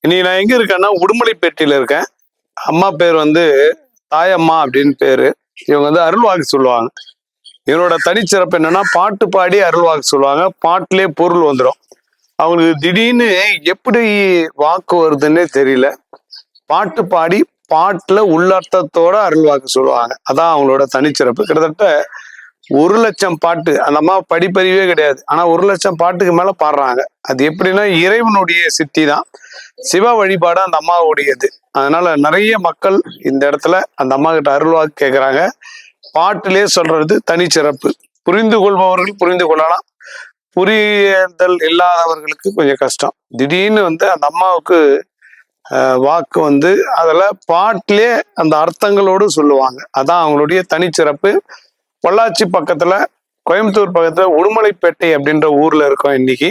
இன்னைக்கு நான் எங்க இருக்கேன்னா உடுமலைப்பேட்டையில இருக்கேன். அம்மா பேர் வந்து தாயம்மா அப்படின்னு பேரு. இவங்க வந்து அருள்வாக்கு சொல்லுவாங்க. இவரோட தனிச்சிறப்பு என்னன்னா பாட்டு பாடி அருள்வாக்கு சொல்லுவாங்க. பாட்டிலே பொருள் வந்துடும் அவங்களுக்கு திடீர்னு எப்படி வாக்கு வருதுன்னே தெரியல. பாட்டு பாடி பாட்டுல உள்ளர்த்தத்தோட அருள்வாக்கு சொல்லுவாங்க. அதான் அவங்களோட தனிச்சிறப்பு. கிட்டத்தட்ட ஒரு லட்சம் பாட்டு. அந்த அம்மா படிப்பறிவே கிடையாது. ஆனா ஒரு லட்சம் பாட்டுக்கு மேல பாடுறாங்க. அது எப்படின்னா இறைவனுடைய சித்தி தான். சிவ வழிபாடு அந்த அம்மாவுடையது. அதனால நிறைய மக்கள் இந்த இடத்துல அந்த அம்மா கிட்ட அருள்வாக்கு கேட்கறாங்க பாட்டிலே சொல்றது தனிச்சிறப்பு. புரிந்து கொள்பவர்கள் புரிந்து கொள்ளலாம். புரிதல் இல்லாதவர்களுக்கு கொஞ்சம் கஷ்டம். திடீர்னு வந்து அந்த அம்மாவுக்கு ஆஹ், வாக்கு வந்து அதுல பாட்டிலே அந்த அர்த்தங்களோடு சொல்லுவாங்க. அதான் அவங்களுடைய தனிச்சிறப்பு. பொள்ளாச்சி பக்கத்துல கோயம்புத்தூர் பக்கத்துல உடுமலைப்பேட்டை அப்படின்ற ஊர்ல இருக்கோம் இன்னைக்கு.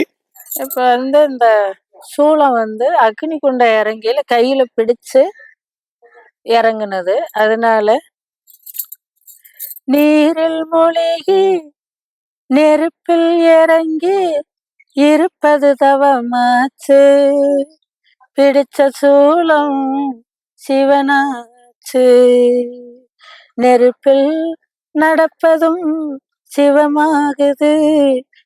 இப்ப வந்து இந்த சூளம் வந்து அக்னி குண்ட இறங்கியில கையில பிடிச்சு இறங்குனது. அதனால நீரில் மூழ்கி நெருப்பில் இறங்கி இருப்பது தவமாச்சு. பிடிச்ச சூளம் சிவனாச்சு. நெருப்பில் நடப்பதும் சிவமாகுது.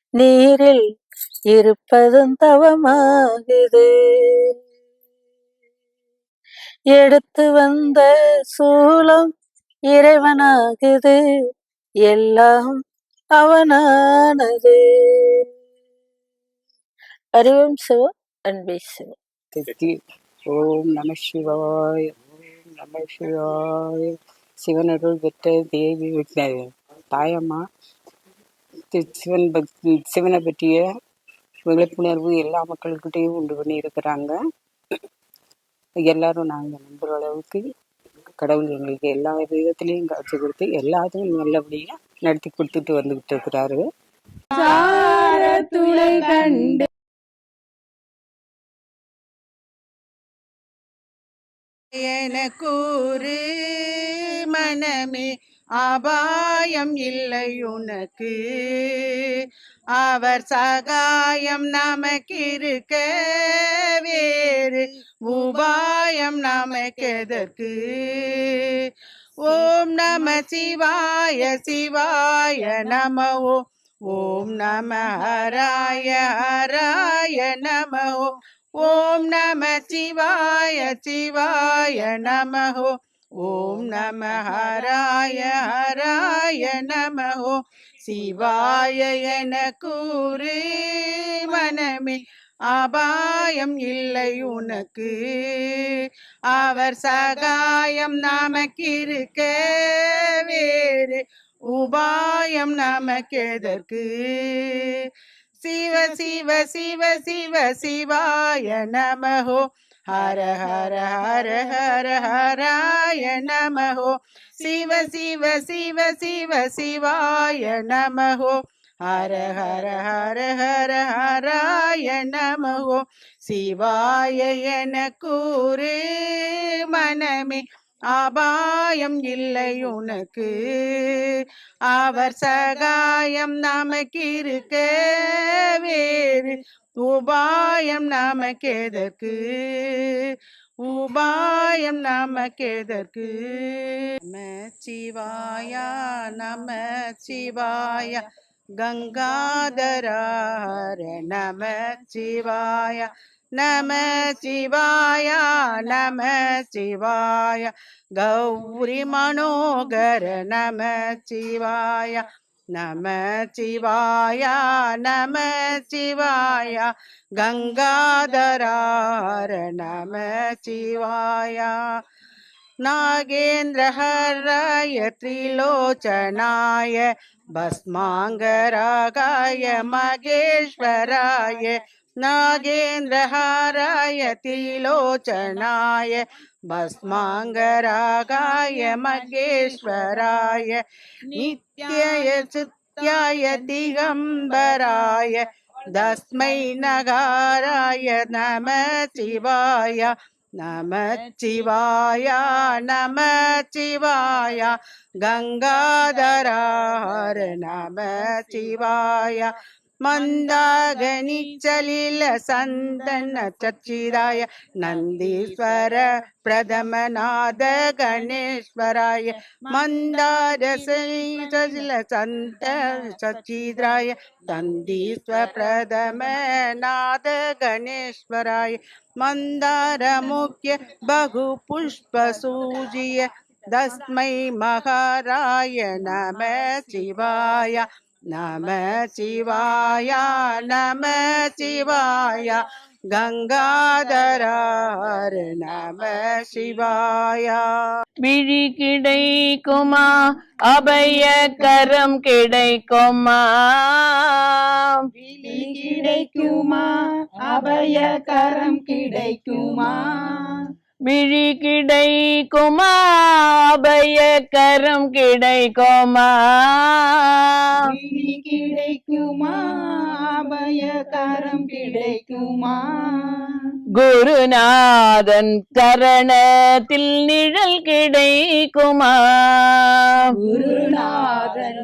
நீரில் இருப்பதும் தவமாகுது. எடுத்து வந்த சூலம் இறைவனாகுது. எல்லாம் அவனானது. அறிவும் சிவ அன்பே சிவம் தெத்தி ஓம் நம சிவாய் ஓம் நம சிவாய். சிவனருள் பெற்ற தேவி தாயம்மா சிவன் பக் சிவனை பற்றிய விழிப்புணர்வு எல்லா மக்கள்கிட்டையும் உண்டு பண்ணி இருக்கிறாங்க எல்லாரும் நாங்கள் நம்புகிற அளவுக்கு கடவுள் எங்களுக்கு எல்லா விதத்துலேயும் காட்சி கொடுத்து எல்லாத்தையும் நல்லபடியாக நடத்தி கொடுத்துட்டு வந்துக்கிட்டு இருக்கிறாரு. துளை கண்டு என கூறு மனமே அபாயம் இல்லை உனக்கு. அவர் சகாயம் நமக்கிருக்க வேறு. உபாயம் நமக்கெதற்கு? ஓம் நம சிவாய சிவாய நம ஓம் ஓம் நம ஹராய ஹராய நம ஓம் ஓம் நம சிவாய சிவாய நம ஓம் ஓம் நம ஹராய ஹராய நம ஓ சிவாய என கூறு மனமே அபாயம் இல்லை உனக்கு. அவர் சகாயம் நமக்கிருக்க வேறு உபாயம் நமக்கெதற்கு. சிவ சிவ சிவ சிவ சிவாய நமஹோ ஹர ஹர ஹர ஹர ஹராய நமஹோ. சிவ சிவ சிவ சிவ சிவாய நமஹோ. ஹர ஹர ஹர ஹர ஹராய நமஹோ. சிவாய என கூறு மனமே. அபாயம் இல்லை உனக்கு. அவர் சகாயம் நமக்கு இருக்க வேறு. உபாயம் நமக்கெதற்கு உபாயம் நமக்கெதற்கு நம சிவாயா நம சிவாயா கங்காதரார நம சிவாயா நம சிவாயா நம சிவாய கௌரி மனோகர நம சிவாயா नम शिवाय नम शिवाय गंगाधरार नम शिवाय। नागेन्द्रहराय त्रिलोचनाय भस्माङ्गरागाय महेश्वराय नागेन्द्रहाराय त्रिलोचनाय भस्माङ्गरागाय मगेश्वराय नित्याय चित्याय दिगम्बराय तस्मै नगाराय, नमः शिवाय नमः शिवाय नमः शिवाय गङ्गाधरार नमः शिवाय மந்தாகனிச்சலில சந்தன சச்சிதாய நந்தீஸ்வர பிரதமநாத கணேஸ்வராய மந்தாரசைல சந்த சச்சிதாய நந்தீஸ்வர பிரதமநாத கணேஸ்வராய மந்தார முக்கிய பகு புஷ்ப சூஜிய தஸ்மை மகாராய நம சிவாய. நம சிவாயா நம சிவாயா கங்காதரார் நம சிவாயா. விழி கிடைக்குமா? அபய கரம் கிடைக்குமா? விழி கிடைக்குமா? அபய கரம் கிடைக்குமா? விழி கிடைக்குமா அபய கரம் கிடைக்குமா விழி கிடைக்குமா கிடைக்குமா குருநாதன் சரணத்தில் நிழல் கிடைக்குமா குருநாதன்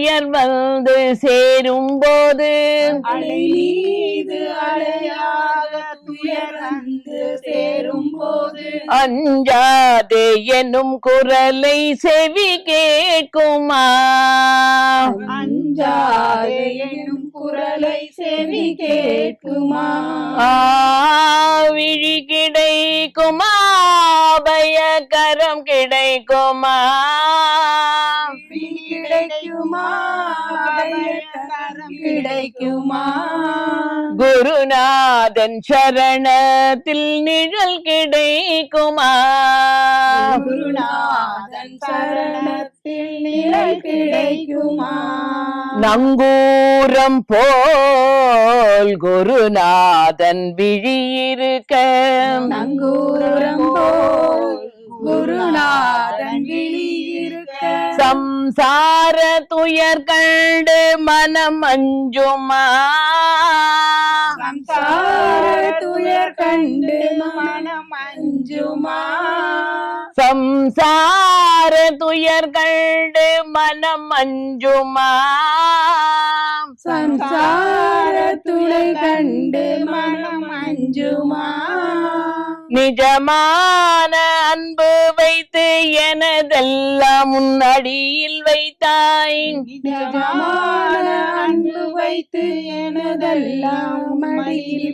துயர் வந்து சேரும் போது அஞ்சாதே என்னும் குரலை செவி கேட்குமா? அஞ்சாதே எனும் குரலை செவி கேட்குமா? விழி கிடைக்குமா? பயக்கரம் கிடைக்குமா? கிடைக்குமா? குருநாதன் சரணத்தில் நிழல் கிடைக்குமா? குருநாதன் சரணத்தில் நிழல் கிடைக்குமா? நங்கூரம் போல் குருநாதன் விழியிருக்க. நங்கூரம் போல் குருநாதன் விழியிருக்க. சம்சார துயர் கண்டு மனம் அஞ்சுமா? சம்சார துயர் கண்டு மனம் அஞ்சுமா? சம்சார துயர் கண்டு மனம் அஞ்சுமா? சம்சார துளை கண்டு மனம் அஞ்சுமா? நிஜமான அன்பு வைத்து எனதெல்லாம் முன்னடியில் வைத்தாய். நிஜமான அன்பு வைத்து எனதெல்லாம்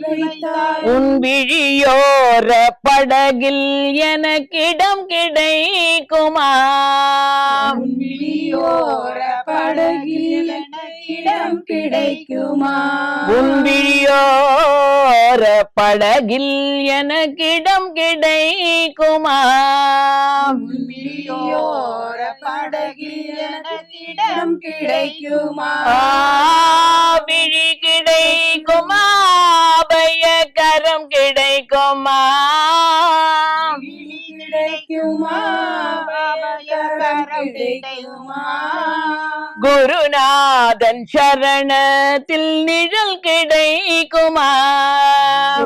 வைத்தாய். உன் விழியோர படகில் எனக்கிடம் கிடைக்குமா? உன் விழியோர கிடைக்குமா? விழியோர படகில் எனக்கிடம் கிடைக்குமா? விழியோர படகில் எனக்கிடம் கிடைக்குமா? விழி கிடைக்குமா? பயக்கரம் கிடைக்குமா? கிடைக்குமா குருநாதன் சரணத்தில் நிழல் கிடைக்குமா?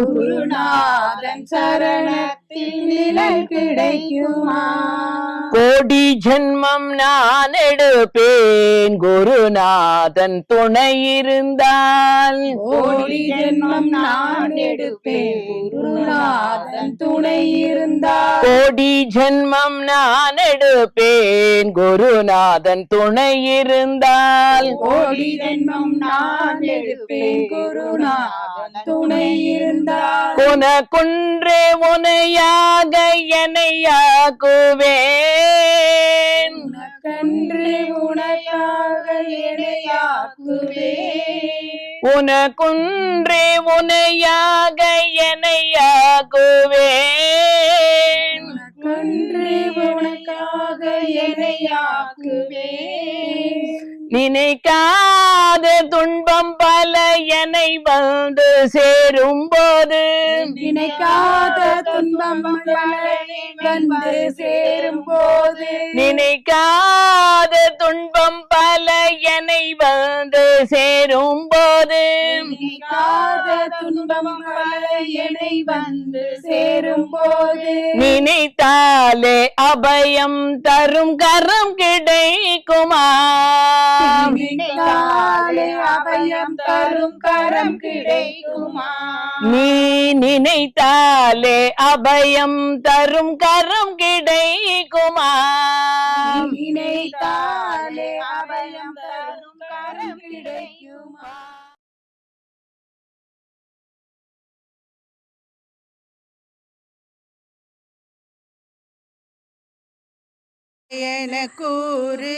குருநாதன் சரணத்தில் நிழல் கிடைக்குமா? கோடி ஜென்மம் நான் எடுப்பேன். குருநாதன் துணை இருந்தால். கோடி ஜென்மம் நான் எடுப்பேன். குருநாதன் துணை இருந்தால். கோடி ஜென்மம் நான் எடுப்பேன். குருநாதன் துணை இருந்தால். கோடி ஜென்மம் நான் எடுப்பேன். குருநாதன் துணை இருந்தால். உனக்குன்றே உனையாக என்னையாக்குவேன் உனக்கன்று உனையாக இணையாக்குவேன் உனக்குன்றே உனையாக என்னையாக்குவேன் உனக்கன்று உனக்காக இணையாக்குவேன் நினைக்காத என்னை வந்து சேரும் போது நினைக்காத துன்பம் வந்து சேரும் போது நினைக்காத துன்பம் பல என்னை வந்து சேரும் போது துன்பம் என்னை வந்து சேரும் போது நினைத்தாலே அபயம் தரும் கரம் கிடைக்குமா? அபயம் தரும் கரம் கிடைக்குமா? நீ நினைத்தாலே அபயம் தரும் கரம் கிடைக்குமா? நினைத்தாலே அபயம் தரும் வரம் கிடைக்குமா என கூறு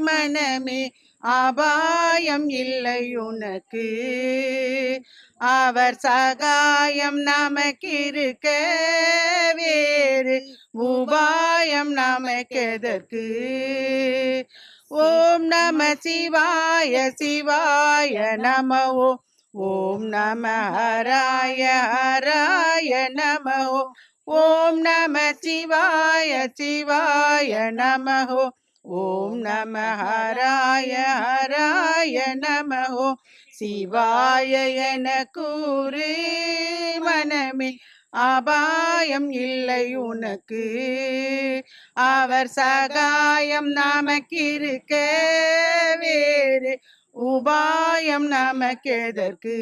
மனமே அபாயம் இல்லை உனக்கு. அவர் சகாயம் நமக்கிருக்க வேறு உபாயம் நமக்கெதற்கு. ஓம் நம சிவாய சிவாய நம ஓம் நம ஹராய ஹராய நம ஓம் நம சிவாய சிவாய நம ஓம் நம ஹராய ஹராய நம சிவாய என கூறு மனமே அபாயம் இல்லை உனக்கு. அவர் சகாயம் நமக்கிருக்க. வேறு உபாயம் நமக்கெதற்கு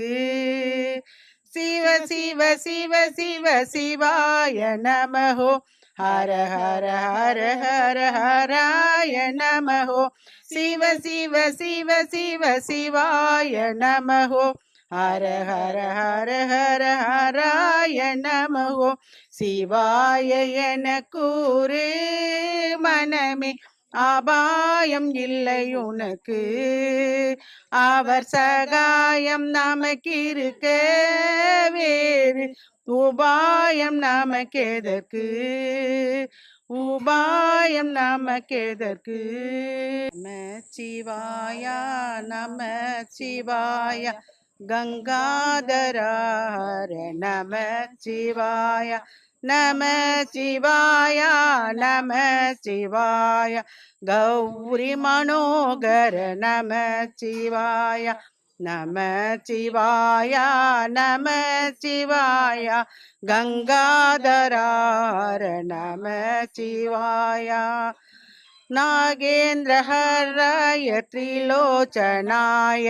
சிவ சிவ சிவ சிவ சிவாய நமஹோ. ஹர ஹர ஹர ஹர ஹராய நமஹோ. சிவ சிவ சிவ சிவ சிவாய நமஹோ. ஹர ஹர ஹர ஹர ஹராய நமோ சிவாய என கூறு மனமே அபாயம் இல்லை உனக்கு. அவர் சகாயம் நமக்கிருக்க வேறு. உபாயம் நமக்கெதற்கு? உபாயம் நமக்கெதற்கு? நம சிவாயா நம சிவாயா கங்காதரார நம சிவாய நம சிவாய நம சிவாய கௌரி மனோகர நம சிவாய நம சிவாய நம சிவாய கங்காதரார நம சிவாய நாகேந்திர ஹரய திரிலோச்சனாய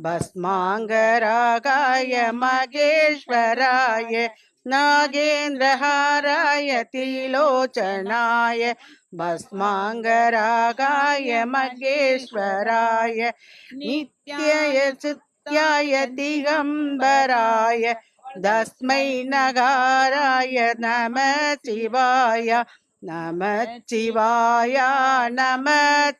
भस्माङ्गरागाय मगेश्वराय नागेन्द्रहाराय त्रिलोचनाय भस्माङ्गरागाय मगेश्वराय नित्याय चित्याय दिगम्बराय तस्मै नगाराय नमः शिवाय। நம சிவாயா நம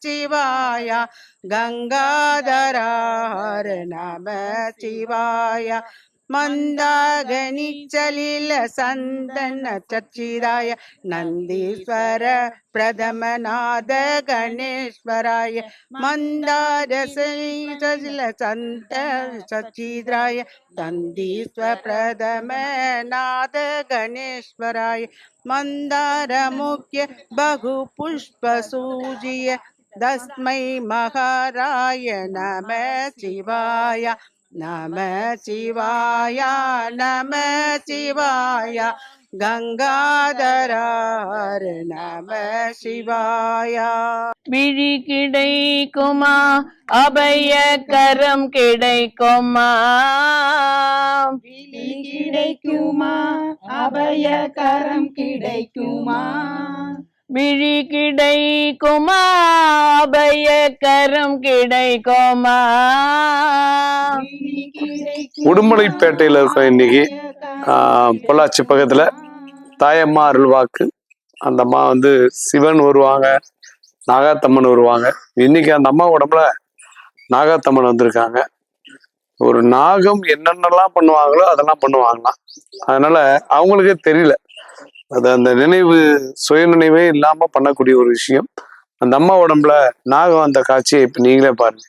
சிவாயா கங்காதரார நம சிவாயா மந்தாகனிச்சலில சந்தன சச்சிதாய. நந்தீஸ்வர பிரதமநாத கணேஸ்வராய. மந்தாரசலில சந்த சச்சிதாய. நந்தீஸ்வர பிரதமநாத கணேஸ்வராய. मन्दारमुख्य बहुपुष्पसूजिय तस्मै महाराय नमः शिवाय नमः शिवाय नमः शिवाय गङ्गाधरार नमः शिवाय விழி கிடைக்குமா அபய கரம் கிடைக்குமா? கிடைக்குமா? அபய கரம் கிடைக்குமா? விழி கிடைக்குமா? அபய கரம் கிடைக்குமா? உடுமலைப்பேட்டையில இருக்கோம் இன்னைக்கு. பொள்ளாச்சி பக்கத்துல. தாயம்மா அருள்வாக்கு. அந்த அம்மா வந்து சிவன் வருவாங்க நாகாத்தம்மன் வருவாங்க. இன்னைக்கு அந்த அம்மா உடம்புல நாகாத்தம்மன் வந்திருக்காங்க. ஒரு நாகம் என்னென்னலாம் பண்ணுவாங்களோ அதெல்லாம் பண்ணுவாங்களாம். அதனால அவங்களுக்கே தெரியல. அது அந்த நினைவு சுய நினைவே இல்லாம பண்ணக்கூடிய ஒரு விஷயம். அந்த அம்மா உடம்புல நாகம் அந்த காட்சியை இப்ப நீங்களே பாருங்க.